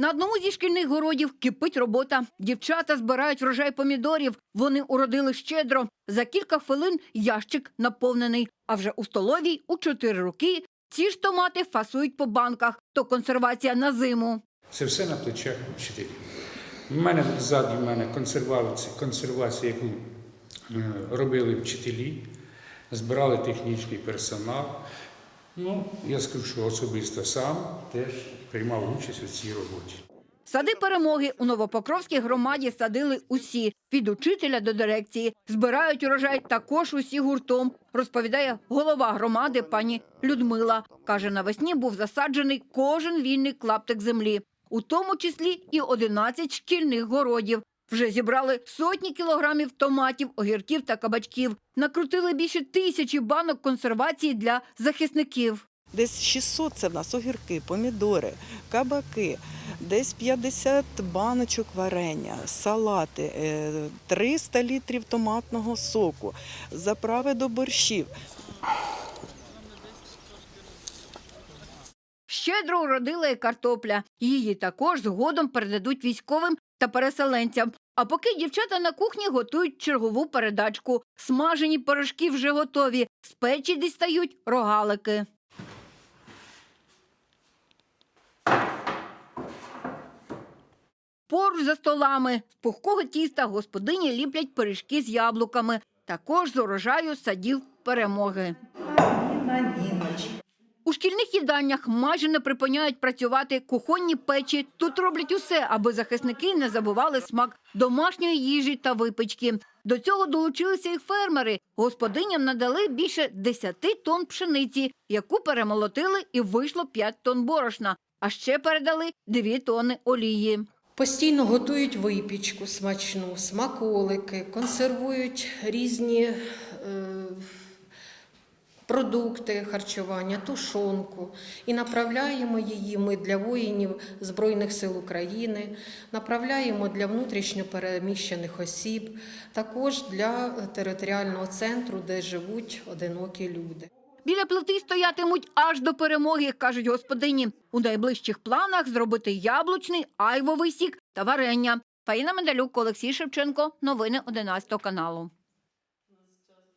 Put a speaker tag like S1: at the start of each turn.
S1: На одному зі шкільних городів кипить робота. Дівчата збирають врожай помідорів. Вони уродили щедро. За кілька хвилин ящик наповнений. А вже у столовій у чотири руки ці ж томати фасують по банках. То консервація на зиму.
S2: Це все на плечах вчителів. У мене ззаді в мене консервація, консервація, яку е, робили вчителі, збирали технічний персонал. Ну, я скажу, що особисто сам теж приймав участь у цій роботі.
S1: Сади перемоги у Новопокровській громаді садили усі від учителя до дирекції. Збирають урожай також усі гуртом, розповідає голова громади пані Людмила. Каже, навесні був засаджений кожен вільний клаптик землі, у тому числі і 11 шкільних городів. Вже зібрали сотні кілограмів томатів, огірків та кабачків. Накрутили більше тисячі банок консервації для захисників.
S3: Десь 600 це в нас огірки, помідори, кабаки, десь 50 баночок варення, салати, е, 300 літрів томатного соку, заправи до борщів.
S1: Щедро уродила і картопля. Її також згодом передадуть військовим та переселенцям. А поки дівчата на кухні готують чергову передачку. Смажені пирожки вже готові. З печі дістають рогалики. Поруч за столами з пухкого тіста господині ліплять пиріжки з яблуками. Також з урожаю садів перемоги. У шкільних їдальнях майже не припиняють працювати кухонні печі. Тут роблять усе, аби захисники не забували смак домашньої їжі та випічки. До цього долучилися і фермери. Господиням надали більше 10 тонн пшениці, яку перемолотили і вийшло 5 тонн борошна. А ще передали 2 тонни олії.
S4: Постійно готують випічку смачну, смаколики, консервують різні е, продукти харчування, тушонку. І направляємо її ми для воїнів Збройних сил України, направляємо для внутрішньо переміщених осіб, також для територіального центру, де живуть одинокі люди.
S1: Біля плити стоятимуть аж до перемоги, кажуть господині. У найближчих планах зробити яблучний, айвовий сік та варення. Фаїна Медалюк, Олексій Шевченко. Новини 11 каналу.